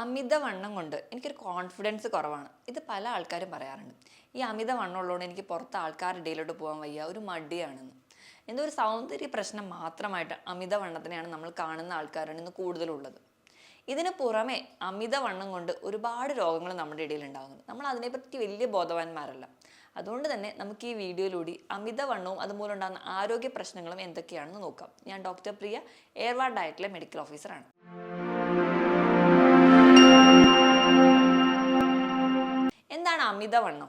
അമിതവണ്ണം കൊണ്ട് എനിക്കൊരു കോൺഫിഡൻസ് കുറവാണ്. ഇത് പല ആൾക്കാരും പറയാറുണ്ട്. ഈ അമിതവണ്ണം ഉള്ളതുകൊണ്ട് എനിക്ക് പുറത്ത് ആൾക്കാരുടെ ഇടയിലോട്ട് പോകാൻ വയ്യ. ഒരു മടിയാണെന്ന്. എന്തോ ഒരു സൗന്ദര്യ പ്രശ്നം മാത്രമായിട്ട് അമിതവണ്ണത്തിനെയാണ് നമ്മൾ കാണുന്ന ആൾക്കാരാണ് ഇന്ന് കൂടുതലുള്ളത്. ഇതിന് പുറമെ അമിതവണ്ണം കൊണ്ട് ഒരുപാട് രോഗങ്ങൾ നമ്മുടെ ഇടയിൽ ഉണ്ടാകുന്നു നമ്മൾ അതിനെപ്പറ്റി വലിയ ബോധവാന്മാരല്ല. അതുകൊണ്ട് തന്നെ നമുക്ക് ഈ വീഡിയോയിലൂടെ അമിതവണ്ണവും അതുമൂലം ഉണ്ടാകുന്ന ആരോഗ്യ പ്രശ്നങ്ങളും എന്തൊക്കെയാണെന്ന് നോക്കാം. ഞാൻ ഡോക്ടർ പ്രിയ എയർവാർഡ് ഡയറ്റിലെ മെഡിക്കൽ ഓഫീസറാണ് എന്താണ് അമിതവണ്ണം?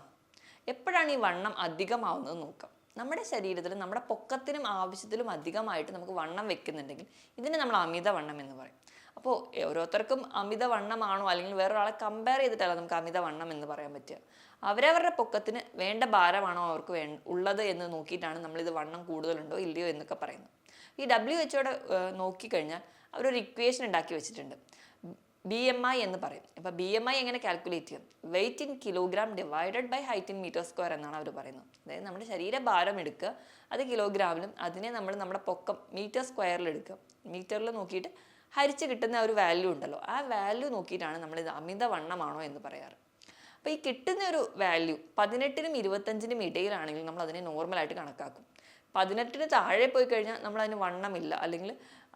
എപ്പോഴാണ് ഈ വണ്ണം അധികമാവുന്നത് നോക്കാം നമ്മുടെ ശരീരത്തിൽ നമ്മുടെ പൊക്കത്തിനും ആവശ്യത്തിലും അധികമായിട്ട് നമുക്ക് വണ്ണം വെക്കുന്നുണ്ടെങ്കിൽ ഇതിനെ നമ്മൾ അമിതവണ്ണം എന്ന് പറയും. അപ്പോൾ ഓരോരുത്തർക്കും അമിതവണ്ണമാണോ അല്ലെങ്കിൽ വേറൊരാളെ കമ്പയർ ചെയ്തിട്ടല്ല നമുക്ക് അമിതവണ്ണം എന്ന് പറയാൻ പറ്റുക. അവരവരുടെ പൊക്കത്തിന് വേണ്ട ഭാരമാണോ അവർക്ക് വേ ഉള്ളത് എന്ന് നോക്കിയിട്ടാണ് നമ്മളിത് വണ്ണം കൂടുതലുണ്ടോ ഇല്ലയോ എന്നൊക്കെ പറയുന്നത്. ഈ ഡബ്ല്യു എച്ച്ഒയുടെ നോക്കിക്കഴിഞ്ഞാൽ അവരൊരു ഇക്വേഷൻ ഉണ്ടാക്കി വെച്ചിട്ടുണ്ട്. ബി എം ഐ എന്ന് പറയും. അപ്പോൾ ബി എം ഐ എങ്ങനെ കാൽക്കുലേറ്റ് ചെയ്യും? Weight in kilogram divided by height in metre square എന്നാണ് അവർ പറയുന്നത്. അതായത് നമ്മുടെ ശരീരഭാരം എടുക്കുക അത് കിലോഗ്രാമിലും അതിനെ നമ്മൾ നമ്മുടെ പൊക്കം മീറ്റർ സ്ക്വയറിൽ എടുക്കുക. മീറ്ററിൽ നോക്കിയിട്ട് ഹരിച്ച് കിട്ടുന്ന ഒരു വാല്യൂ ഉണ്ടല്ലോ. ആ വാല്യൂ നോക്കിയിട്ടാണ് നമ്മൾ ഇത് അമിതവണ്ണമാണോ എന്ന് പറയാറ്. അപ്പോൾ ഈ കിട്ടുന്ന ഒരു വാല്യൂ പതിനെട്ടിനും ഇരുപത്തഞ്ചിനും ഇടയിലാണെങ്കിൽ നമ്മൾ അതിനെ നോർമലായിട്ട് കണക്കാക്കും. പതിനെട്ടിന് താഴെ പോയി കഴിഞ്ഞാൽ നമ്മൾ അതിന് വണ്ണമില്ല. അല്ലെങ്കിൽ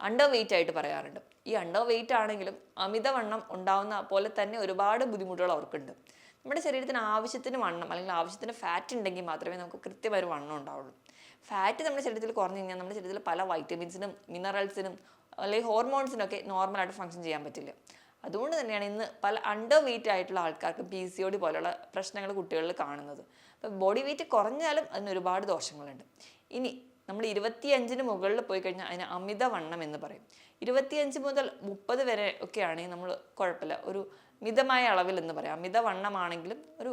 അണ്ടർ വെയിറ്റ് ആയിട്ട് പറയാറുണ്ട്. ഈ അണ്ടർ വെയിറ്റ് ആണെങ്കിലും അമിതവണ്ണം ഉണ്ടാവുന്ന പോലെ തന്നെ ഒരുപാട് ബുദ്ധിമുട്ടുകൾ അവർക്കുണ്ട്. നമ്മുടെ ശരീരത്തിന് ആവശ്യത്തിന് വണ്ണം അല്ലെങ്കിൽ ആവശ്യത്തിന് ഫാറ്റ് ഉണ്ടെങ്കിൽ മാത്രമേ നമുക്ക് കൃത്യമായ ഒരു വണ്ണം ഉണ്ടാവുള്ളൂ. ഫാറ്റ് നമ്മുടെ ശരീരത്തിൽ കുറഞ്ഞു കഴിഞ്ഞാൽ നമ്മുടെ ശരീരത്തിൽ പല വൈറ്റമിൻസിനും മിനറൽസിനും അല്ലെങ്കിൽ ഹോർമോൺസിനൊക്കെ നോർമലായിട്ട് ഫങ്ഷൻ ചെയ്യാൻ പറ്റില്ല. അതുകൊണ്ട് തന്നെയാണ് ഇന്ന് പല അണ്ടർ വെയിറ്റ് ആയിട്ടുള്ള ആൾക്കാർക്ക് പി സി ഒ ഡി പോലുള്ള പ്രശ്നങ്ങൾ കുട്ടികളിൽ കാണുന്നത്. അപ്പോൾ ബോഡി വെയിറ്റ് കുറഞ്ഞാലും അതിന് ഒരുപാട് ദോഷങ്ങളുണ്ട്. ഇനി നമ്മൾ ഇരുപത്തിയഞ്ചിന് മുകളിൽ പോയി കഴിഞ്ഞാൽ അതിന് അമിതവണ്ണം എന്ന് പറയും. ഇരുപത്തിയഞ്ച് മുതൽ മുപ്പത് വരെ ഒക്കെ ആണെങ്കിൽ നമ്മൾ കുഴപ്പമില്ല. ഒരു മിതമായ അളവിൽ എന്ന് പറയാം. അമിതവണ്ണമാണെങ്കിലും ഒരു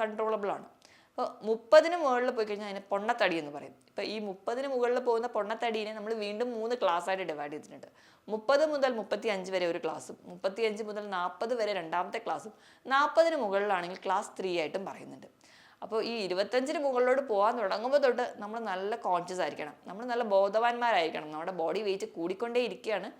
കൺട്രോളബിൾ ആണ്. അപ്പോൾ മുപ്പതിന് മുകളിൽ പോയി കഴിഞ്ഞാൽ അതിന് പൊണ്ണത്തടി എന്ന് പറയും. ഇപ്പോൾ ഈ മുപ്പതിന് മുകളിൽ പോകുന്ന പൊണ്ണത്തടീനെ നമ്മൾ വീണ്ടും മൂന്ന് ക്ലാസ്സായിട്ട് ആയിട്ട് ഡിവൈഡ് ചെയ്തിട്ടുണ്ട്. മുപ്പത് മുതൽ മുപ്പത്തി അഞ്ച് വരെ ഒരു ക്ലാസ്സും മുപ്പത്തി അഞ്ച് മുതൽ നാൽപ്പത് വരെ രണ്ടാമത്തെ ക്ലാസ്സും നാൽപ്പതിന് മുകളിലാണെങ്കിൽ ക്ലാസ് ത്രീ ആയിട്ടും പറയുന്നുണ്ട്. അപ്പോൾ ഈ ഇരുപത്തഞ്ചിന് മുകളിലോട്ട് പോകാൻ തുടങ്ങുമ്പോൾ തൊട്ട് നമ്മൾ നല്ല കോൺഷ്യസ് ആയിരിക്കണം. നമ്മൾ നല്ല ബോധവാന്മാരായിരിക്കണം. നമ്മുടെ ബോഡി വെയിറ്റ് കൂടിക്കൊണ്ടേ ഇരിക്കുകയാണ്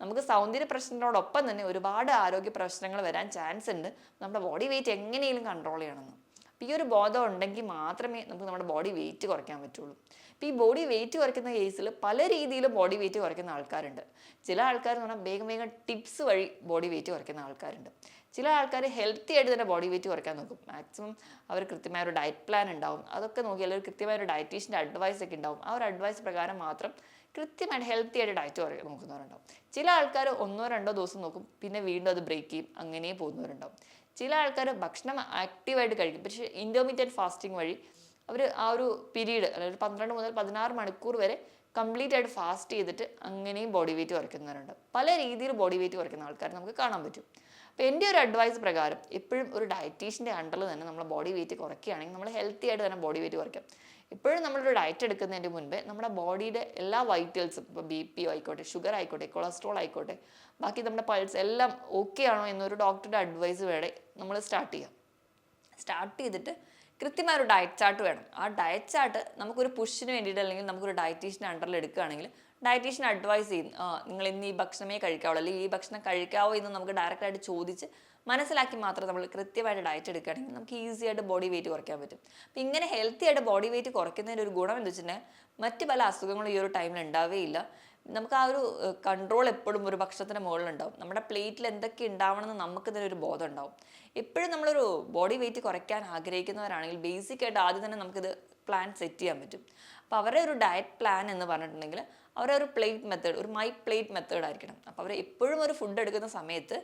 നമുക്ക് സൗന്ദര്യ പ്രശ്നങ്ങളോടൊപ്പം തന്നെ ഒരുപാട് ആരോഗ്യ പ്രശ്നങ്ങൾ വരാൻ ചാൻസ് ഉണ്ട്. നമ്മുടെ ബോഡി വെയിറ്റ് എങ്ങനെയും കൺട്രോൾ ചെയ്യണമെന്ന്. അപ്പോൾ ഈ ഒരു ബോധം ഉണ്ടെങ്കിൽ മാത്രമേ നമുക്ക് നമ്മുടെ ബോഡി വെയിറ്റ് കുറയ്ക്കാൻ പറ്റുള്ളൂ. അപ്പോൾ ഈ ബോഡി വെയിറ്റ് കുറയ്ക്കുന്ന കേസിൽ പല രീതിയിലും ബോഡി വെയിറ്റ് കുറയ്ക്കുന്ന ആൾക്കാരുണ്ട്. ചില ആൾക്കാർ എന്ന് പറഞ്ഞാൽ വേഗം വേഗം ടിപ്സ് വഴി ബോഡി വെയിറ്റ് കുറയ്ക്കുന്ന ആൾക്കാരുണ്ട്. ചില ആൾക്കാർ ഹെൽത്തി ആയിട്ട് തന്നെ ബോഡി വെയിറ്റ് കുറയ്ക്കാൻ നോക്കും. മാക്സിമം അവർ കൃത്യമായ ഒരു ഡയറ്റ് പ്ലാൻ ഉണ്ടാവും. അതൊക്കെ നോക്കി അല്ലെങ്കിൽ കൃത്യമായ ഒരു ഡയറ്റീഷ്യന്റെ അഡ്വൈസ് ഒക്കെ ഉണ്ടാവും. ആ ഒരു അഡ്വൈസ് പ്രകാരം മാത്രം കൃത്യമായിട്ട് ഹെൽത്തി ആയിട്ട് ഡയറ്റ് കുറയ്ക്കാൻ നോക്കുന്നവരുണ്ടാവും. ചില ആൾക്കാർ ഒന്നോ രണ്ടോ ദിവസം നോക്കും പിന്നെ വീണ്ടും അത് ബ്രേക്ക് ചെയ്യും അങ്ങനെ പോകുന്നവരുണ്ടാവും. ചില ആൾക്കാർ ഭക്ഷണം ആക്റ്റീവായിട്ട് കഴിക്കും. പക്ഷേ ഇന്റർമീഡിയറ്റ് ഫാസ്റ്റിംഗ് വഴി അവർ ആ ഒരു പീരീഡ് അതായത് പന്ത്രണ്ട് മുതൽ പതിനാറ് മണിക്കൂർ വരെ കംപ്ലീറ്റ് ആയിട്ട് ഫാസ്റ്റ് ചെയ്തിട്ട് അങ്ങനെയും ബോഡി വെയിറ്റ് കുറയ്ക്കുന്നവരുണ്ട്. പല രീതിയിൽ ബോഡി വെയിറ്റ് കുറയ്ക്കുന്ന ആൾക്കാർ നമുക്ക് കാണാൻ പറ്റും. അപ്പോൾ എന്റെ ഒരു അഡ്വൈസ് പ്രകാരം എപ്പോഴും ഒരു ഡയറ്റീഷ്യന്റെ അണ്ടറിൽ തന്നെ നമ്മൾ ബോഡി വെയിറ്റ് കുറയ്ക്കുകയാണെങ്കിൽ നമ്മൾ ഹെൽത്തി ആയിട്ട് തന്നെ ബോഡി വെയിറ്റ് കുറയ്ക്കാം. എപ്പോഴും നമ്മളൊരു ഡയറ്റ് എടുക്കുന്നതിന് മുൻപേ നമ്മുടെ ബോഡിയുടെ എല്ലാ വൈറ്റൽസും ഇപ്പോൾ ബി പി ആയിക്കോട്ടെ ഷുഗർ ആയിക്കോട്ടെ കൊളസ്ട്രോൾ ആയിക്കോട്ടെ ബാക്കി നമ്മുടെ പൾസ് എല്ലാം ഓക്കെ ആണോ എന്നൊരു ഡോക്ടറുടെ അഡ്വൈസ് വേണേ നമ്മൾ സ്റ്റാർട്ട് ചെയ്യാം. സ്റ്റാർട്ട് ചെയ്തിട്ട് കൃത്യമായ ഒരു ഡയറ്റ് ചാർട്ട് വേണം. ആ ഡയറ്റ് ചാർട്ട് നമുക്കൊരു പുഷിന് വേണ്ടിയിട്ട് അല്ലെങ്കിൽ നമുക്കൊരു ഡയറ്റീഷ്യൻ അണ്ടറിൽ എടുക്കുകയാണെങ്കിൽ ഡയറ്റീഷ്യൻ അഡ്വൈസ് ചെയ്യും നിങ്ങൾ ഇന്ന് ഈ ഭക്ഷണമേ കഴിക്കാവുള്ളൂ. അല്ലെങ്കിൽ ഈ ഭക്ഷണം കഴിക്കാവോ എന്ന് നമുക്ക് ഡയറക്റ്റായിട്ട് ചോദിച്ച് മനസ്സിലാക്കി മാത്രം നമ്മൾ കൃത്യമായിട്ട് ഡയറ്റ് എടുക്കുകയാണെങ്കിൽ നമുക്ക് ഈസി ആയിട്ട് ബോഡി വെയിറ്റ് കുറയ്ക്കാൻ പറ്റും. അപ്പം ഇങ്ങനെ ഹെൽത്തി ആയിട്ട് ബോഡി വെയിറ്റ് കുറയ്ക്കുന്നതിന്റെ ഒരു ഗുണം എന്ന് വെച്ചിട്ടുണ്ടെങ്കിൽ മറ്റ് പല അസുഖങ്ങളും ഈ ഒരു ടൈമിൽ ഉണ്ടാവുകയില്ല നമുക്ക് ആ ഒരു കൺട്രോൾ എപ്പോഴും ഒരു ഭക്ഷണത്തിന് മുകളിലുണ്ടാവും. നമ്മുടെ പ്ലേറ്റിൽ എന്തൊക്കെ ഉണ്ടാവണമെന്ന് നമുക്ക് ഒരു ബോധം ഉണ്ടാവും. എപ്പോഴും നമ്മളൊരു ബോഡി വെയിറ്റ് കുറയ്ക്കാൻ ആഗ്രഹിക്കുന്നവരാണെങ്കിൽ ബേസിക് ആയിട്ട് ആദ്യം തന്നെ നമുക്കിത് പ്ലാൻ സെറ്റ് ചെയ്യാൻ പറ്റും. അപ്പോൾ അവരുടെ ഒരു ഡയറ്റ് പ്ലാൻ എന്ന് പറഞ്ഞിട്ടുണ്ടെങ്കിൽ അവരുടെ ഒരു പ്ലേറ്റ് മെത്തേഡ് ഒരു മൈ പ്ലേറ്റ് മെത്തേഡ് ആയിരിക്കണം. അപ്പോൾ അവർ എപ്പോഴും ഒരു ഫുഡ് എടുക്കുന്ന സമയത്ത്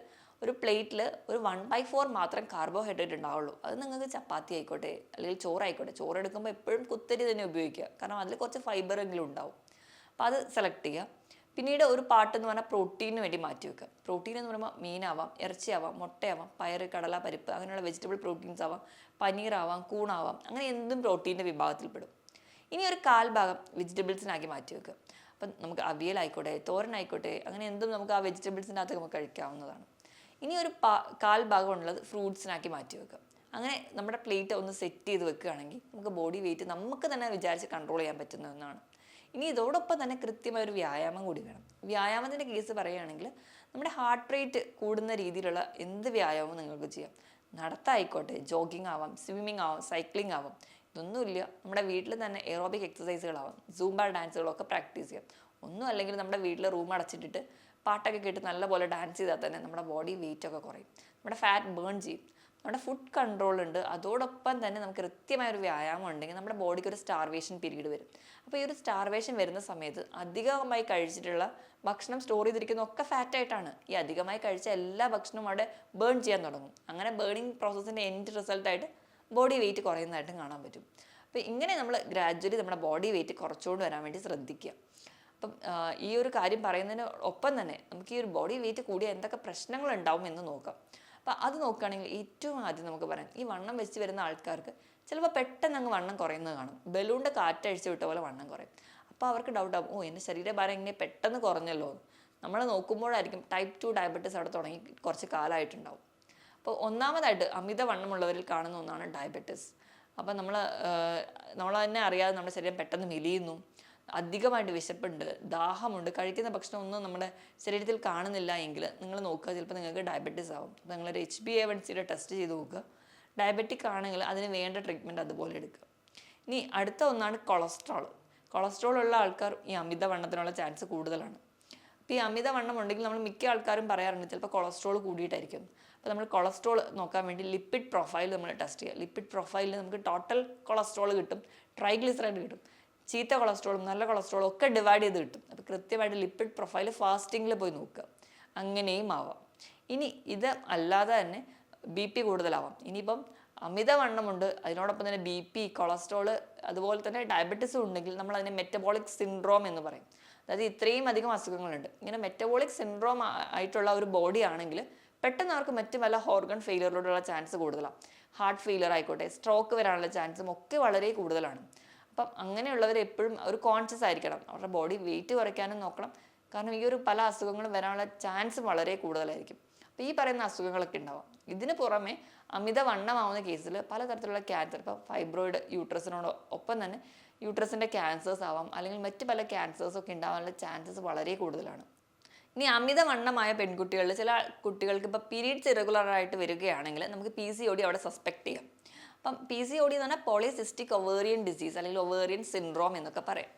ഒരു പ്ലേറ്റിൽ ഒരു വൺ ബൈ ഫോർ മാത്രം കാർബോഹൈഡ്രേറ്റ് ഉണ്ടാവുള്ളൂ. അത് നിങ്ങൾക്ക് ചപ്പാത്തി ആയിക്കോട്ടെ അല്ലെങ്കിൽ ചോറായിക്കോട്ടെ ചോറ് എടുക്കുമ്പോൾ എപ്പോഴും കുത്തരി തന്നെ ഉപയോഗിക്കുക. കാരണം അതിൽ കുറച്ച് ഫൈബർ എങ്കിലും ഉണ്ടാവും. അപ്പോൾ അത് സെലക്ട് ചെയ്യുക പിന്നീട് ഒരു പാട്ട് എന്ന് പറഞ്ഞാൽ പ്രോട്ടീന് വേണ്ടി മാറ്റി വെക്കുക. പ്രോട്ടീൻ എന്ന് പറയുമ്പോൾ മീനാവാം ഇറച്ചിയാവാം മുട്ടയാവാം പയർ കടല പരിപ്പ് അങ്ങനെയുള്ള വെജിറ്റബിൾ പ്രോട്ടീൻസ് ആവാം പനീറാവാം കൂണാവാം അങ്ങനെ എന്തും പ്രോട്ടീന്റെ വിഭാഗത്തിൽപ്പെടും. ഇനി ഒരു കാൽ ഭാഗം വെജിറ്റബിൾസിനാക്കി മാറ്റി വെക്കുക. അപ്പം നമുക്ക് അവിയലായിക്കോട്ടെ തോരനായിക്കോട്ടെ അങ്ങനെ എന്തും നമുക്ക് ആ വെജിറ്റബിൾസിന്റെ അകത്ത് നമുക്ക് കഴിക്കാവുന്നതാണ്. ഇനി ഒരു പാ കാൽ ഭാഗം ഉള്ളത് ഫ്രൂട്ട്സിനാക്കി മാറ്റി വെക്കുക. അങ്ങനെ നമ്മുടെ പ്ലേറ്റ് ഒന്ന് സെറ്റ് ചെയ്ത് വെക്കുകയാണെങ്കിൽ നമുക്ക് ബോഡി വെയിറ്റ് നമുക്ക് തന്നെ വിചാരിച്ച് കൺട്രോൾ ചെയ്യാൻ പറ്റുന്ന ഒന്നാണ്. ഇനി ഇതോടൊപ്പം തന്നെ കൃത്യമായ ഒരു വ്യായാമം കൂടി വേണം. വ്യായാമത്തിന്റെ കേസ് പറയുകയാണെങ്കിൽ നമ്മുടെ ഹാർട്ട് റേറ്റ് കൂടുന്ന രീതിയിലുള്ള എന്ത് വ്യായാമവും നിങ്ങൾക്ക് ചെയ്യാം. നടത്തായിക്കോട്ടെ ജോഗിങ് ആവാം സ്വിമ്മിങ് ആവാം സൈക്ലിംഗ് ആവാം ഇതൊന്നുമില്ല നമ്മുടെ വീട്ടിൽ തന്നെ എറോബിക് എക്സസൈസുകളാവാം സൂംബ ഡാൻസുകളൊക്കെ പ്രാക്ടീസ് ചെയ്യാം. ഒന്നും അല്ലെങ്കിൽ നമ്മുടെ വീട്ടിൽ റൂം അടച്ചിട്ടിട്ട് പാട്ടൊക്കെ കേട്ട് നല്ലപോലെ ഡാൻസ് ചെയ്താൽ തന്നെ നമ്മുടെ ബോഡി വെയിറ്റ് ഒക്കെ കുറയും. നമ്മുടെ ഫാറ്റ് ബേൺ ചെയ്യും. നമ്മുടെ ഫുഡ് കൺട്രോൾ ഉണ്ട്. അതോടൊപ്പം തന്നെ നമുക്ക് കൃത്യമായ ഒരു വ്യായാമം ഉണ്ടെങ്കിൽ നമ്മുടെ ബോഡിക്ക് ഒരു സ്റ്റാർവേഷൻ പീരീഡ് വരും. അപ്പോൾ ഈ ഒരു സ്റ്റാർവേഷൻ വരുന്ന സമയത്ത് അധികമായി കഴിച്ചിട്ടുള്ള ഭക്ഷണം സ്റ്റോർ ചെയ്തിരിക്കുന്ന ഒക്കെ ഫാറ്റായിട്ടാണ് ഈ അധികമായി കഴിച്ച എല്ലാ ഭക്ഷണവും അവിടെ ബേൺ ചെയ്യാൻ തുടങ്ങും. അങ്ങനെ ബേണിംഗ് പ്രോസസ്സിന്റെ എൻഡ് റിസൾട്ടായിട്ട് ബോഡി വെയിറ്റ് കുറയുന്നതായിട്ടും കാണാൻ പറ്റും. അപ്പോൾ ഇങ്ങനെ നമ്മൾ ഗ്രാജ്വലി നമ്മുടെ ബോഡി വെയിറ്റ് കുറച്ചുകൊണ്ട് വരാൻ വേണ്ടി ശ്രദ്ധിക്കുക. അപ്പം ഈ ഒരു കാര്യം പറയുന്നതിന് ഒപ്പം തന്നെ നമുക്ക് ഈ ഒരു ബോഡി വെയിറ്റ് കൂടിയ എന്തൊക്കെ പ്രശ്നങ്ങൾ ഉണ്ടാവും എന്ന് നോക്കാം. അപ്പം അത് നോക്കുകയാണെങ്കിൽ ഏറ്റവും ആദ്യം നമുക്ക് പറയാം ഈ വണ്ണം വെച്ച് വരുന്ന ആൾക്കാർക്ക് ചിലപ്പോൾ പെട്ടെന്ന് അങ്ങ് വണ്ണം കുറയുന്നത് കാണും. ബലൂണിന്റെ കാറ്റഴിച്ച് വിട്ട പോലെ വണ്ണം കുറയും. അപ്പോൾ അവർക്ക് ഡൗട്ട് ആകും ഓ എന്റെ ശരീരഭാരം ഇങ്ങനെ പെട്ടെന്ന് കുറഞ്ഞല്ലോ. നമ്മൾ നോക്കുമ്പോഴായിരിക്കും ടൈപ്പ് ടു ഡയബറ്റീസ് അവിടെ തുടങ്ങി കുറച്ച് കാലമായിട്ടുണ്ടാവും. അപ്പോൾ ഒന്നാമതായിട്ട് അമിത വണ്ണമുള്ളവരിൽ കാണുന്ന ഒന്നാണ് ഡയബറ്റീസ് അപ്പോൾ നമ്മൾ നമ്മൾ തന്നെ അറിയാതെ നമ്മുടെ ശരീരം പെട്ടെന്ന് മെലിയുന്നു. അധികമായിട്ട് വിശപ്പുണ്ട് ദാഹമുണ്ട് കഴിക്കുന്ന ഭക്ഷണം ഒന്നും നമ്മുടെ ശരീരത്തിൽ കാണുന്നില്ല എങ്കിൽ നിങ്ങൾ നോക്കുക ചിലപ്പോൾ നിങ്ങൾക്ക് ഡയബറ്റീസ് ആവും. അപ്പോൾ നിങ്ങളൊരു എച്ച് ബി എ വൺ സിയുടെ ടെസ്റ്റ് ചെയ്ത് നോക്കുക. ഡയബറ്റിക് ആണെങ്കിൽ അതിന് വേണ്ട ട്രീറ്റ്മെന്റ് അതുപോലെ എടുക്കുക. ഇനി അടുത്ത ഒന്നാണ് കൊളസ്ട്രോൾ കൊളസ്ട്രോൾ ഉള്ള ആൾക്കാർ ഈ അമിതവണ്ണത്തിനുള്ള ചാൻസ് കൂടുതലാണ്. അപ്പോൾ ഈ അമിതവണ്ണം ഉണ്ടെങ്കിൽ നമ്മൾ മിക്ക ആൾക്കാരും പറയാറുണ്ട് ചിലപ്പോൾ കൊളസ്ട്രോൾ കൂടിയിട്ടായിരിക്കും. അപ്പോൾ നമ്മൾ കൊളസ്ട്രോൾ നോക്കാൻ വേണ്ടി ലിപ്പിഡ് പ്രൊഫൈൽ നമ്മൾ ടെസ്റ്റ് ചെയ്യുക. ലിപ്പിഡ് പ്രൊഫൈലിൽ നമുക്ക് ടോട്ടൽ കൊളസ്ട്രോൾ കിട്ടും ട്രൈഗ്ലിസറൈഡ് കിട്ടും. ചീത്ത കൊളസ്ട്രോളും നല്ല കൊളസ്ട്രോളും ഒക്കെ ഡിവൈഡ് ചെയ്ത് കിട്ടും. അപ്പോൾ കൃത്യമായിട്ട് ലിപ്പിഡ് പ്രൊഫൈൽ ഫാസ്റ്റിങ്ങിൽ പോയി നോക്കുക. അങ്ങനെയും ആവാം. ഇനി ഇത് അല്ലാതെ തന്നെ ബി പി കൂടുതലാവാം. ഇനിയിപ്പം അമിതവണ്ണമുണ്ട്. അതിനോടൊപ്പം തന്നെ ബി പി കൊളസ്ട്രോൾ അതുപോലെ തന്നെ ഡയബറ്റീസും ഉണ്ടെങ്കിൽ നമ്മൾ അതിനെ മെറ്റബോളിക് സിൻഡ്രോം എന്ന് പറയും. അതായത് ഇത്രയും അധികം അസുഖങ്ങളുണ്ട്. ഇങ്ങനെ മെറ്റബോളിക് സിൻഡ്രോം ആയിട്ടുള്ള ഒരു ബോഡി ആണെങ്കിൽ പെട്ടെന്ന് അവർക്ക് മറ്റ് പല ഓർഗൻ ഫെയിലിയറിലോട്ടുള്ള ചാൻസ് കൂടുതലാണ് ഹാർട്ട് ഫെയിലിയർ ആയിക്കോട്ടെ സ്ട്രോക്ക് വരാനുള്ള ചാൻസും ഒക്കെ വളരെ കൂടുതലാണ്. അപ്പം അങ്ങനെയുള്ളവർ എപ്പോഴും ഒരു കോൺഷ്യസ് ആയിരിക്കണം. അവരുടെ ബോഡി വെയിറ്റ് കുറയ്ക്കാനും നോക്കണം. കാരണം ഈ ഒരു പല അസുഖങ്ങളും വരാനുള്ള ചാൻസ് വളരെ കൂടുതലായിരിക്കും. അപ്പോൾ ഈ പറയുന്ന അസുഖങ്ങളൊക്കെ ഉണ്ടാവാം. ഇതിന് പുറമെ അമിത വണ്ണമാവുന്ന കേസിൽ പലതരത്തിലുള്ള ക്യാൻസർ ഇപ്പോൾ ഫൈബ്രോയിഡ് യൂട്രസിനോട് ഒപ്പം തന്നെ യൂട്രസിന്റെ ക്യാൻസേഴ്സ് ആവാം. അല്ലെങ്കിൽ മറ്റ് പല ക്യാൻസേഴ്സൊക്കെ ഉണ്ടാവാനുള്ള ചാൻസസ് വളരെ കൂടുതലാണ്. ഇനി അമിതവണ്ണമായ പെൺകുട്ടികളിൽ ചില കുട്ടികൾക്ക് ഇപ്പോൾ പീരീഡ്സ് ഇറഗുലറായിട്ട് വരികയാണെങ്കിൽ നമുക്ക് പി സി ഒടി അവിടെ സസ്പെക്ട് ചെയ്യാം. അപ്പം പി സി ഒ ഡി എന്ന് പറഞ്ഞാൽ പോളിസിസ്റ്റിക് ഒവേറിയൻ ഡിസീസ് അല്ലെങ്കിൽ ഒവേറിയൻ സിൻഡ്രോം എന്നൊക്കെ പറയും.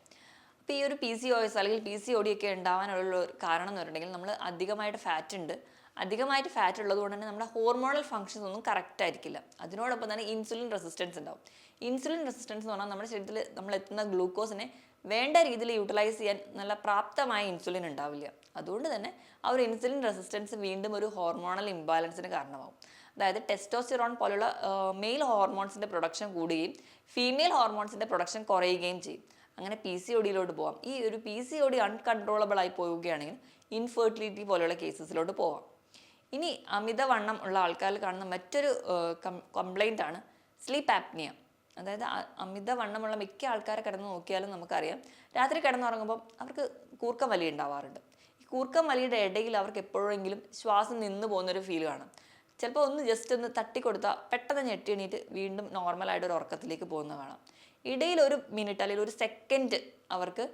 അപ്പോൾ ഈ ഒരു പി സി ഒ അല്ലെങ്കിൽ പി സി ഒ ഡി ഒക്കെ ഉണ്ടാവാനുള്ള ഒരു കാരണം എന്ന് പറഞ്ഞിട്ടുണ്ടെങ്കിൽ നമ്മൾ അധികമായിട്ട് ഫാറ്റ് ഉണ്ട്. അധികമായിട്ട് ഫാറ്റ് ഉള്ളത് കൊണ്ട് തന്നെ നമ്മുടെ ഹോർമോണൽ ഫങ്ഷൻസ് ഒന്നും കറക്റ്റ് ആയിരിക്കില്ല. അതിനോടൊപ്പം തന്നെ ഇൻസുലിൻ റെസിസ്റ്റൻസ് ഉണ്ടാവും. ഇൻസുലിൻ റെസിസ്റ്റൻസ് എന്ന് പറഞ്ഞാൽ നമ്മുടെ ശരീരത്തിൽ നമ്മൾ എത്തുന്ന ഗ്ലൂക്കോസിനെ വേണ്ട രീതിയിൽ യൂട്ടിലൈസ് ചെയ്യാൻ നല്ല പ്രാപ്തമായ ഇൻസുലിൻ ഉണ്ടാവില്ല. അതുകൊണ്ട് തന്നെ ആ ഒരു ഇൻസുലിൻ റെസിസ്റ്റൻസ് വീണ്ടും ഒരു ഹോർമോണൽ ഇംബാലൻസിന് കാരണമാവും. അതായത് ടെസ്റ്റോസ്റ്റിറോൺ പോലുള്ള മെയിൽ ഹോർമോൺസിന്റെ പ്രൊഡക്ഷൻ കൂടുകയും ഫീമെയിൽ ഹോർമോൺസിന്റെ പ്രൊഡക്ഷൻ കുറയുകയും ചെയ്യും. അങ്ങനെ പി സി ഒടിയിലോട്ട് പോവാം. ഈ ഒരു പി സി ഒടി അൺകൺട്രോളബിൾ ആയി പോവുകയാണെങ്കിൽ ഇൻഫെർട്ടിലിറ്റി പോലുള്ള കേസസിലോട്ട് പോവാം. ഇനി അമിതവണ്ണം ഉള്ള ആൾക്കാരിൽ കാണുന്ന മറ്റൊരു കംപ്ലൈന്റ് ആണ് സ്ലീപ്പ് ആപ്നിയ അതായത് അമിതവണ്ണമുള്ള മിക്ക ആൾക്കാരെ കിടന്ന് നോക്കിയാലും നമുക്കറിയാം രാത്രി കിടന്നുറങ്ങുമ്പോൾ അവർക്ക് കൂർക്കം വലി ഉണ്ടാവാറുണ്ട് ഈ കൂർക്കം വലിയുടെ ഇടയിൽ അവർക്ക് എപ്പോഴെങ്കിലും ശ്വാസം നിന്ന് പോകുന്നൊരു ഫീൽ കാണും. ചിലപ്പോൾ ഒന്ന് ജസ്റ്റ് ഒന്ന് തട്ടിക്കൊടുത്താൽ പെട്ടെന്ന് ഞെട്ടി എണീറ്റ് വീണ്ടും നോർമലായിട്ട് ഒരു ഉറക്കത്തിലേക്ക് പോകുന്ന കാണാം. ഇടയിൽ ഒരു മിനിറ്റ് അല്ലെങ്കിൽ ഒരു സെക്കൻഡ് അവർക്ക്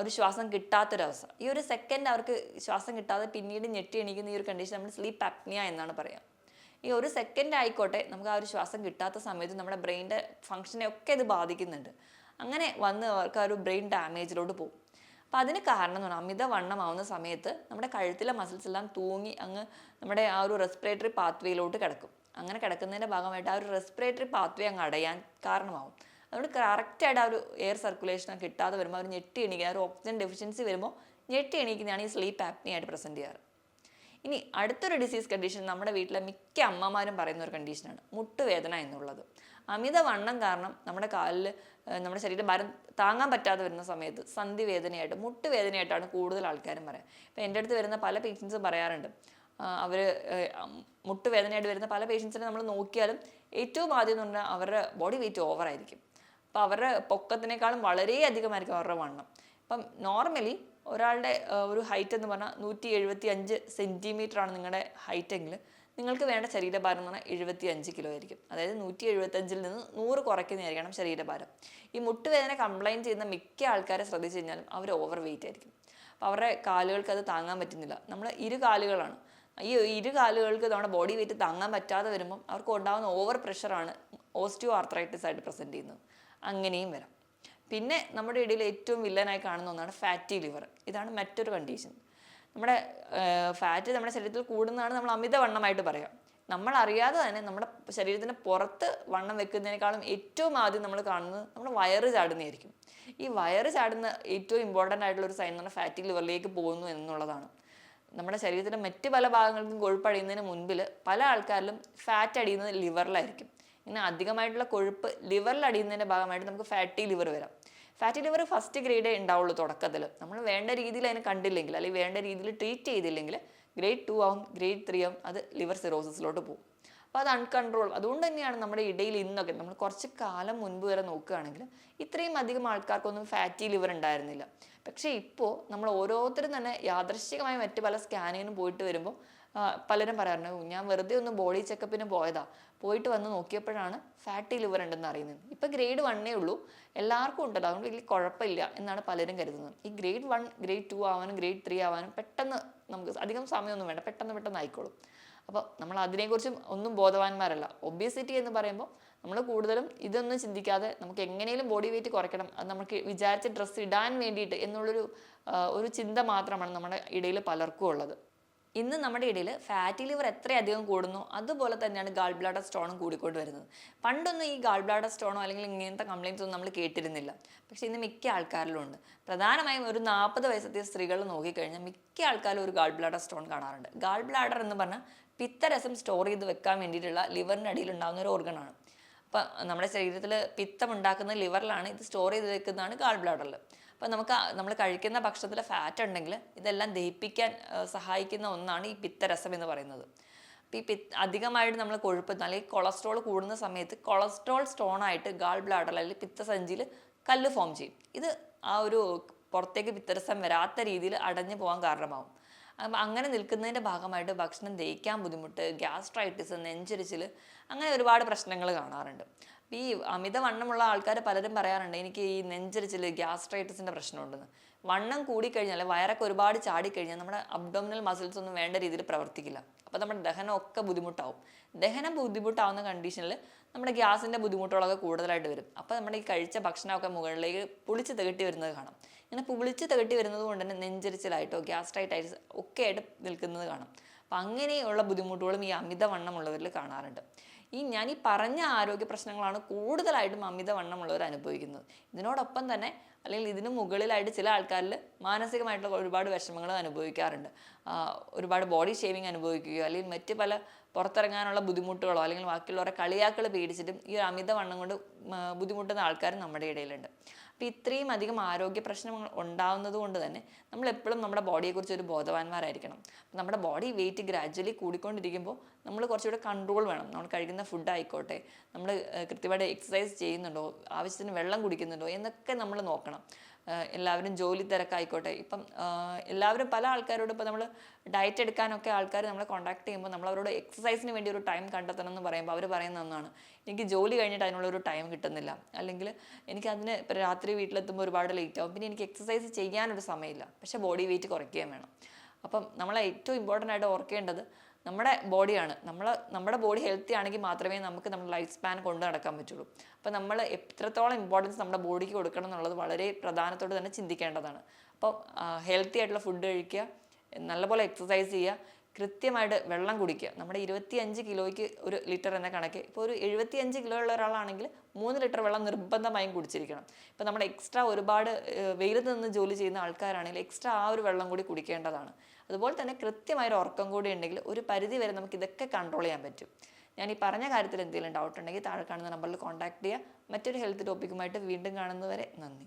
ഒരു ശ്വാസം കിട്ടാത്തൊരവസ്ഥ. ഈ ഒരു സെക്കൻഡ് അവർക്ക് ശ്വാസം കിട്ടാതെ പിന്നീട് ഞെട്ടി എണീക്കുന്ന ഈ ഒരു കണ്ടീഷൻ നമ്മൾ സ്ലീപ്പ് അപ്നിയ എന്നാണ് പറയുക ഈ ഒരു സെക്കൻഡ് ആയിക്കോട്ടെ നമുക്ക് ആ ഒരു ശ്വാസം കിട്ടാത്ത സമയത്ത് നമ്മുടെ ബ്രെയിന്റെ ഫങ്ഷനെ ഒക്കെ ഇത് ബാധിക്കുന്നുണ്ട്. അങ്ങനെ വന്ന് അവർക്ക് ആ ഒരു ബ്രെയിൻ ഡാമേജിലോട്ട് പോകും. അപ്പോൾ അതിന് കാരണം എന്ന് പറഞ്ഞാൽ അമിതവണ്ണം ആവുന്ന സമയത്ത് നമ്മുടെ കഴുത്തിലെ മസിൽസ് എല്ലാം തൂങ്ങി അങ്ങ് നമ്മുടെ ആ ഒരു റെസ്പിറേറ്ററി പാത്വേയിലോട്ട് കിടക്കും. അങ്ങനെ കിടക്കുന്നതിന്റെ ഭാഗമായിട്ട് ആ ഒരു റെസ്പിറേറ്ററി പാത്വേ അങ്ങ് അടയാൻ കാരണമാവും. അതുകൊണ്ട് കറക്റ്റായിട്ട് ആ ഒരു എയർ സർക്കുലേഷൻ കിട്ടാതെ വരുമ്പോൾ അവർ ഞെട്ടി എണീക്കുക ഒരു ഓക്സിജൻ ഡെഫിഷ്യൻസി വരുമ്പോൾ ഞെട്ടി എണീക്കുന്നതാണ് ഈ സ്ലീപ്പ് ആപ്നിയായിട്ട് പ്രസന്റ് ചെയ്യാറ്. ഇനി അടുത്തൊരു ഡിസീസ് കണ്ടീഷൻ നമ്മുടെ വീട്ടിലെ മിക്ക അമ്മമാരും പറയുന്ന ഒരു കണ്ടീഷനാണ് മുട്ടുവേദന എന്നുള്ളത്. അമിതവണ്ണം കാരണം നമ്മുടെ കാലിൽ നമ്മുടെ ശരീരം ഭാരം താങ്ങാൻ പറ്റാതെ വരുന്ന സമയത്ത് സന്ധി വേദനയായിട്ട് മുട്ട് വേദനയായിട്ടാണ് കൂടുതൽ ആൾക്കാരും പറയാം ഇപ്പം എന്റെ അടുത്ത് വരുന്ന പല പേഷ്യൻസും പറയാറുണ്ട്. അവർ മുട്ട് വേദനയായിട്ട് വരുന്ന പല പേഷ്യൻസിനെ നമ്മൾ നോക്കിയാലും ഏറ്റവും ആദ്യം എന്ന് പറഞ്ഞാൽ അവരുടെ ബോഡി വെയിറ്റ് ഓവറായിരിക്കും. അപ്പോൾ അവരുടെ പൊക്കത്തിനേക്കാളും വളരെയധികമായിരിക്കും അവരുടെ വണ്ണം. ഇപ്പം നോർമലി ഒരാളുടെ ഒരു ഹൈറ്റ് എന്ന് പറഞ്ഞാൽ നൂറ്റി എഴുപത്തി അഞ്ച് സെന്റിമീറ്ററാണ് നിങ്ങളുടെ ഹൈറ്റ് എങ്കിൽ നിങ്ങൾക്ക് വേണ്ട ശരീരഭാരം എന്ന് പറഞ്ഞാൽ എഴുപത്തി അഞ്ച് കിലോ ആയിരിക്കും. അതായത് നൂറ്റി എഴുപത്തഞ്ചിൽ നിന്ന് നൂറ് കുറയ്ക്കുന്നതായിരിക്കണം ശരീരഭാരം. ഈ മുട്ടുവേദന കംപ്ലൈന്റ് ചെയ്യുന്ന മിക്ക ആൾക്കാരെ ശ്രദ്ധിച്ചു കഴിഞ്ഞാലും അവർ ഓവർ വെയിറ്റ് ആയിരിക്കും. അപ്പോൾ അവരുടെ കാലുകൾക്ക് അത് താങ്ങാൻ പറ്റുന്നില്ല. നമ്മൾ ഇരു കാലുകളാണ്. ഈ ഇരു കാലുകൾക്ക് നമ്മുടെ ബോഡി വെയിറ്റ് താങ്ങാൻ പറ്റാതെ വരുമ്പം അവർക്ക് ഉണ്ടാകുന്ന ഓവർ പ്രഷറാണ് ഓസ്റ്റിയോ ആർത്രൈറ്റിസ് ആയിട്ട് പ്രസന്റ് ചെയ്യുന്നത്. അങ്ങനെയും വരാം. പിന്നെ നമ്മുടെ ഇടയിൽ ഏറ്റവും വില്ലനായി കാണുന്ന ഒന്നാണ് ഫാറ്റി ലിവർ ഇതാണ് മറ്റൊരു കണ്ടീഷൻ നമ്മുടെ ഫാറ്റ് നമ്മുടെ ശരീരത്തിൽ കൂടുന്നതാണ് നമ്മൾ അമിതവണ്ണമായിട്ട് പറയാം. നമ്മൾ അറിയാതെ തന്നെ നമ്മുടെ ശരീരത്തിന് പുറത്ത് വണ്ണം വെക്കുന്നതിനേക്കാളും ഏറ്റവും ആദ്യം നമ്മൾ കാണുന്നത് നമ്മുടെ വയറ് ചാടുന്നതായിരിക്കും. ഈ വയറ് ചാടുന്ന ഏറ്റവും ഇമ്പോർട്ടന്റ് ആയിട്ടുള്ള ഒരു സൈൻ എന്ന് പറഞ്ഞാൽ ഫാറ്റി ലിവറിലേക്ക് പോകുന്നു എന്നുള്ളതാണ്. നമ്മുടെ ശരീരത്തിന്റെ മറ്റ് പല ഭാഗങ്ങൾക്കും കൊഴുപ്പടിയുന്നതിന് മുൻപിൽ പല ആൾക്കാരിലും ഫാറ്റ് അടിയുന്നത് ലിവറിലായിരിക്കും ഇങ്ങനെ അധികമായിട്ടുള്ള കൊഴുപ്പ് ലിവറിൽ അടിയുന്നതിന്റെ ഭാഗമായിട്ട് നമുക്ക് ഫാറ്റി ലിവർ വരാം. ഫാറ്റി ലിവർ ഫസ്റ്റ് ഗ്രേഡേ ഉണ്ടാവുള്ളൂ തുടക്കത്തിൽ നമ്മൾ വേണ്ട രീതിയിൽ അതിനെ കണ്ടില്ലെങ്കിൽ അല്ലെങ്കിൽ വേണ്ട രീതിയിൽ ട്രീറ്റ് ചെയ്തില്ലെങ്കിൽ ഗ്രേഡ് ടു ആവും ഗ്രേഡ് ത്രീ ആവും അത് ലിവർ സിറോസിസിലോട്ട് പോകും. അപ്പോൾ അത് അൺകൺട്രോൾ അതുകൊണ്ട് തന്നെയാണ് നമ്മുടെ ഇടയിൽ ഇന്നൊക്കെ നമ്മൾ കുറച്ച് കാലം മുൻപ് വരെ നോക്കുകയാണെങ്കിൽ ഇത്രയും അധികം ആൾക്കാർക്കൊന്നും ഫാറ്റി ലിവർ ഉണ്ടായിരുന്നില്ല. പക്ഷേ ഇപ്പോൾ നമ്മൾ ഓരോരുത്തരും തന്നെ യാദൃശ്ചികമായി മറ്റ് പല സ്കാനിങ്ങിനും പോയിട്ട് വരുമ്പോൾ പലരും പറയാറുണ്ട് ഞാൻ വെറുതെ ഒന്ന് ബോഡി ചെക്കപ്പിന് പോയതാ. പോയിട്ട് വന്ന് നോക്കിയപ്പോഴാണ് ഫാറ്റി ലിവർ ഉണ്ടെന്ന് അറിയുന്നത്. ഇപ്പൊ ഗ്രേഡ് വണ്ണേ ഉള്ളൂ. എല്ലാവർക്കും ഉണ്ടല്ലോ അതുകൊണ്ട് വലിയ കുഴപ്പമില്ല എന്നാണ് പലരും കരുതുന്നത്. ഈ ഗ്രേഡ് വൺ ഗ്രേഡ് ടു ആവാനും ഗ്രേഡ് ത്രീ ആവാനും പെട്ടെന്ന് നമുക്ക് അധികം സമയമൊന്നും വേണ്ട പെട്ടെന്ന് പെട്ടെന്ന് ആയിക്കോളും. അപ്പോൾ നമ്മൾ അതിനെക്കുറിച്ചും ഒന്നും ബോധവാന്മാരല്ല. ഒബിയസിറ്റി എന്ന് പറയുമ്പോൾ നമ്മൾ കൂടുതലും ഇതൊന്നും ചിന്തിക്കാതെ നമുക്ക് എങ്ങനെയും ബോഡി വെയിറ്റ് കുറയ്ക്കണം അത് നമുക്ക് വിചാരിച്ച ഡ്രസ്സ് ഇടാൻ വേണ്ടിയിട്ട് എന്നുള്ളൊരു ഒരു ചിന്ത മാത്രമാണ് നമ്മുടെ ഇടയിൽ പലർക്കും ഉള്ളത്. ഇന്ന് നമ്മുടെ ഇടയിൽ ഫാറ്റി ലിവർ എത്രയധികം കൂടുന്നു അതുപോലെ തന്നെയാണ് ഗാൾ ബ്ലാഡർ സ്റ്റോണും കൂടിക്കൊണ്ട് വരുന്നത് പണ്ടൊന്നും ഈ ഗാൾ ബ്ലാഡർ സ്റ്റോണോ അല്ലെങ്കിൽ ഇങ്ങനത്തെ കംപ്ലയിൻസ് ഒന്നും നമ്മൾ കേട്ടിരുന്നില്ല. പക്ഷെ ഇന്ന് മിക്ക ആൾക്കാരിലും ഉണ്ട് പ്രധാനമായും ഒരു നാൽപ്പത് വയസ്സെത്തിയ സ്ത്രീകൾ നോക്കിക്കഴിഞ്ഞാൽ മിക്ക ആൾക്കാരും ഒരു ഗാൾ ബ്ലാഡർ സ്റ്റോൺ കാണാറുണ്ട്. ഗാൾ ബ്ലാഡർ എന്ന് പറഞ്ഞാൽ പിത്തരസം സ്റ്റോർ ചെയ്ത് വെക്കാൻ വേണ്ടിയിട്ടുള്ള ലിവറിന്റെ അടിയിൽ ഉണ്ടാകുന്ന ഒരു ഓർഗനാണ് അപ്പം നമ്മുടെ ശരീരത്തിൽ പിത്തം ഉണ്ടാക്കുന്ന ലിവറിലാണ് ഇത് സ്റ്റോർ ചെയ്ത് വെക്കുന്നതാണ് ഗാൾ ബ്ലാഡറിൽ അപ്പം നമുക്ക് നമ്മൾ കഴിക്കുന്ന ഭക്ഷണത്തിലെ ഫാറ്റ് ഉണ്ടെങ്കിൽ ഇതെല്ലാം ദഹിപ്പിക്കാൻ സഹായിക്കുന്ന ഒന്നാണ് ഈ പിത്തരസം എന്ന് പറയുന്നത്. അപ്പോൾ ഈ പി അധികമായിട്ട് നമ്മൾ കൊഴുപ്പ് അല്ലെങ്കിൽ കൊളസ്ട്രോൾ കൂടുന്ന സമയത്ത് കൊളസ്ട്രോൾ സ്റ്റോൺ ആയിട്ട് ഗാൾ ബ്ലാഡർ അല്ലെങ്കിൽ പിത്തസഞ്ചിയിൽ കല്ല് ഫോം ചെയ്യും. ഇത് ആ ഒരു പുറത്തേക്ക് പിത്തരസം വരാത്ത രീതിയിൽ അടഞ്ഞു പോകാൻ കാരണമാവും. അപ്പം അങ്ങനെ നിൽക്കുന്നതിന്റെ ഭാഗമായിട്ട് ഭക്ഷണം ദഹിക്കാൻ ബുദ്ധിമുട്ട് ഗ്യാസ്ട്രൈറ്റിസ് നെഞ്ചരിച്ചിൽ അങ്ങനെ ഒരുപാട് പ്രശ്നങ്ങൾ കാണാറുണ്ട്. ഈ അമിതവണ്ണമുള്ള ആൾക്കാർ പലരും പറയാറുണ്ട് എനിക്ക് ഈ നെഞ്ചരിച്ചിൽ ഗ്യാസ്ട്രൈറ്റിസിന്റെ പ്രശ്നമുണ്ടെന്ന്. വണ്ണം കൂടിക്കഴിഞ്ഞാൽ വയറൊക്കെ ഒരുപാട് ചാടിക്കഴിഞ്ഞാൽ നമ്മുടെ അബ്ഡോമിനൽ മസിൽസ് ഒന്നും വേണ്ട രീതിയിൽ പ്രവർത്തിക്കില്ല. അപ്പോൾ നമ്മുടെ ദഹനം ഒക്കെ ബുദ്ധിമുട്ടാവും. ദഹനം ബുദ്ധിമുട്ടാവുന്ന കണ്ടീഷനിൽ നമ്മുടെ ഗ്യാസിന്റെ ബുദ്ധിമുട്ടുകളൊക്കെ കൂടുതലായിട്ട് വരും. അപ്പോൾ നമ്മുടെ ഈ കഴിച്ച ഭക്ഷണമൊക്കെ മുകളിലേക്ക് പുളിച്ച് തികട്ടി വരുന്നത് കാണാം. ഇങ്ങനെ പുളിച്ച് തികട്ടി വരുന്നത് കൊണ്ട് തന്നെ നെഞ്ചരിച്ചിലായിട്ടോ ഗ്യാസ്ട്രൈറ്റൈറ്റിസ് ഒക്കെ ആയിട്ട് നിൽക്കുന്നത് കാണാം. അപ്പം അങ്ങനെയുള്ള ബുദ്ധിമുട്ടുകളും ഈ അമിതവണ്ണമുള്ളവരിൽ കാണാറുണ്ട്. ഈ ഞാൻ ഈ പറഞ്ഞ ആരോഗ്യ പ്രശ്നങ്ങളാണ് കൂടുതലായിട്ടും അമിതവണ്ണമുള്ളവർ അനുഭവിക്കുന്നത്. ഇതിനോടൊപ്പം തന്നെ അല്ലെങ്കിൽ ഇതിന് മുകളിലായിട്ട് ചില ആൾക്കാരിൽ മാനസികമായിട്ടുള്ള ഒരുപാട് വിഷമങ്ങൾ അനുഭവിക്കാറുണ്ട്. ഒരുപാട് ബോഡി ഷേവിങ് അനുഭവിക്കുകയോ അല്ലെങ്കിൽ മറ്റ് പല പുറത്തിറങ്ങാനുള്ള ബുദ്ധിമുട്ടുകളോ അല്ലെങ്കിൽ ബാക്കിയുള്ളവരെ കളിയാക്കൾ പേടിച്ചിട്ടും ഈ ഒരു അമിതവണ്ണം കൊണ്ട് ബുദ്ധിമുട്ടുന്ന ആൾക്കാരും നമ്മുടെ ഇടയിലുണ്ട്. അപ്പോൾ ഇത്രയും അധികം ആരോഗ്യ പ്രശ്നങ്ങൾ ഉണ്ടാവുന്നത് കൊണ്ട് തന്നെ നമ്മൾ എപ്പോഴും നമ്മുടെ ബോഡിയെക്കുറിച്ച് ഒരു ബോധവാന്മാരായിരിക്കണം. നമ്മുടെ ബോഡി വെയിറ്റ് ഗ്രാജ്വലി കൂടിക്കൊണ്ടിരിക്കുമ്പോൾ നമ്മൾ കുറച്ചുകൂടെ കൺട്രോൾ വേണം. നമ്മൾ കഴിക്കുന്ന ഫുഡ് ആയിക്കോട്ടെ നമ്മൾ കൃത്യമായിട്ട് എക്സസൈസ് ചെയ്യുന്നുണ്ടോ ആവശ്യത്തിന് വെള്ളം കുടിക്കുന്നുണ്ടോ എന്നൊക്കെ നമ്മൾ നോക്കണം. എല്ലാവരും ജോലി തിരക്കായിക്കോട്ടെ. ഇപ്പം എല്ലാവരും പല ആൾക്കാരോട് ഇപ്പം നമ്മൾ ഡയറ്റ് എടുക്കാനൊക്കെ ആൾക്കാർ നമ്മളെ കോൺടാക്ട് ചെയ്യുമ്പോൾ നമ്മൾ അവരോട് എക്സസൈസിന് വേണ്ടി ഒരു ടൈം കണ്ടെത്തണം എന്ന് പറയുമ്പോൾ അവർ പറയുന്ന ഒന്നാണ് എനിക്ക് ജോലി കഴിഞ്ഞിട്ട് അതിനുള്ള ഒരു ടൈം കിട്ടുന്നില്ല. അല്ലെങ്കിൽ എനിക്ക് അതിന് ഇപ്പം രാത്രി വീട്ടിലെത്തുമ്പോൾ ഒരുപാട് ലേറ്റ് ആവും. പിന്നെ എനിക്ക് എക്സസൈസ് ചെയ്യാനൊരു സമയമില്ല. പക്ഷേ ബോഡി വെയിറ്റ് കുറയ്ക്കുകയും വേണം. അപ്പം നമ്മളെ ഏറ്റവും ഇമ്പോർട്ടന്റ് ആയിട്ട് ഓർക്കേണ്ടത് നമ്മുടെ ബോഡിയാണ് നമ്മൾ നമ്മുടെ ബോഡി ഹെൽത്തി ആണെങ്കിൽ മാത്രമേ നമുക്ക് നമ്മുടെ ലൈഫ് സ്പാൻ കൊണ്ട് നടക്കാൻ പറ്റുള്ളൂ. അപ്പോൾ നമ്മൾ എത്രത്തോളം ഇമ്പോർട്ടൻസ് നമ്മുടെ ബോഡിക്ക് കൊടുക്കണം എന്നുള്ളത് വളരെ പ്രധാനത്തോട് തന്നെ ചിന്തിക്കേണ്ടതാണ്. അപ്പോൾ ഹെൽത്തി ആയിട്ടുള്ള ഫുഡ് കഴിക്കുക നല്ലപോലെ എക്സസൈസ് ചെയ്യുക കൃത്യമായിട്ട് വെള്ളം കുടിക്കുക. നമ്മുടെ ഇരുപത്തി അഞ്ച് കിലോയ്ക്ക് ഒരു ലിറ്റർ എന്ന കണക്ക്. ഇപ്പോൾ ഒരു എഴുപത്തി അഞ്ച് കിലോ ഉള്ള ഒരാളാണെങ്കിൽ മൂന്ന് ലിറ്റർ വെള്ളം നിർബന്ധമായും കുടിച്ചിരിക്കണം. ഇപ്പോൾ നമ്മൾ എക്സ്ട്രാ ഒരുപാട് വെയിലത്ത് നിന്ന് ജോലി ചെയ്യുന്ന ആൾക്കാരാണെങ്കിൽ എക്സ്ട്രാ ആ ഒരു വെള്ളം കൂടി കുടിക്കേണ്ടതാണ്. അതുപോലെ തന്നെ കൃത്യമായൊരു ഉറക്കം കൂടി ഉണ്ടെങ്കിൽ ഒരു പരിധി വരെ നമുക്ക് ഇതൊക്കെ കൺട്രോൾ ചെയ്യാൻ പറ്റും. ഞാൻ ഈ പറഞ്ഞ കാര്യത്തിൽ എന്തെങ്കിലും ഡൗട്ട് ഉണ്ടെങ്കിൽ താഴെ കാണുന്ന നമ്പറിൽ കോൺടാക്ട് ചെയ്യുക. മറ്റൊരു ഹെൽത്ത് ടോപ്പിക്കുമായിട്ട് വീണ്ടും കാണുന്നവരെ നന്ദി.